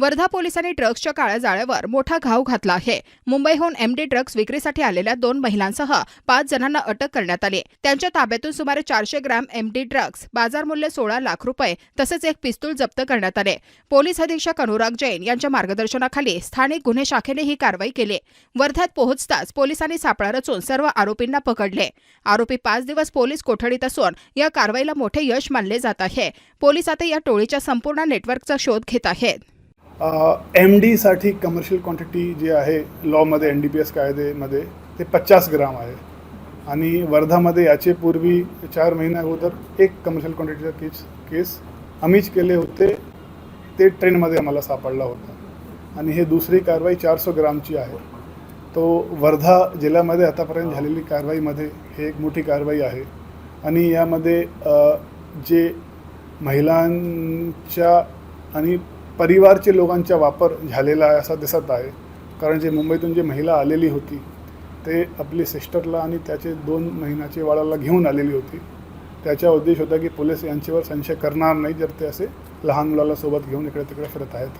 वर्धा पोलिसांनी ड्रग्सच्या काळ्या जाळ्यावर मोठा घाव घातला आहे. मुंबईहून एमडी ड्रग्स विक्रीसाठी आलेल्या दोन महिलांसह पाच जणांना अटक करण्यात आली. त्यांच्या ताब्यातून सुमारे चारशे ग्रॅम एमडी ड्रग्स बाजार मूल्य सोळा लाख रुपये तसेच एक पिस्तूल जप्त करण्यात आले. पोलीस अधीक्षक अनुराग जैन यांच्या मार्गदर्शनाखाली स्थानिक गुन्हे शाखेने ही कारवाई केली. वर्ध्यात पोहोचताच पोलिसांनी सापळा रचून सर्व आरोपींना पकडले. आरोपी पाच दिवस पोलीस कोठडीत असून या कारवाईला मोठे यश मानले जात आहे. पोलीस आता या टोळीच्या संपूर्ण नेटवर्कचा शोध घेत आहेत. एम डीसाठी कमर्शियल क्वांटिटी जी आहे लॉमध्ये एन डी पी एस कायदेमध्ये ते पचास ग्राम आहे. आणि वर्धामध्ये याचे पूर्वी चार महिन्या अगोदर एक कमर्शियल क्वांटिटीचा केस केस आम्हीच केले होते. ते ट्रेनमध्ये आम्हाला सापडला होता. आणि हे दुसरी कारवाई चारशे ग्रामची आहे. तो वर्धा जिल्ह्यामध्ये आतापर्यंत झालेली कारवाईमध्ये हे एक मोठी कारवाई आहे. आणि यामध्ये जे महिलांच्या आणि परिवारचे लोकांचा वापर झालेला आहे असा दिसत आहे. कारण जे मुंबईतून जी महिला आलेली होती ते आपली सिस्टरला आणि त्याचे दोन महिन्याचे बाळाला घेऊन आलेली होती. त्याचा उद्देश होता की पोलीस यांच्यावर संशय करणार नाही जर ते असे लहान मुलाला सोबत घेऊन इकडे तिकडे फिरत आहेत.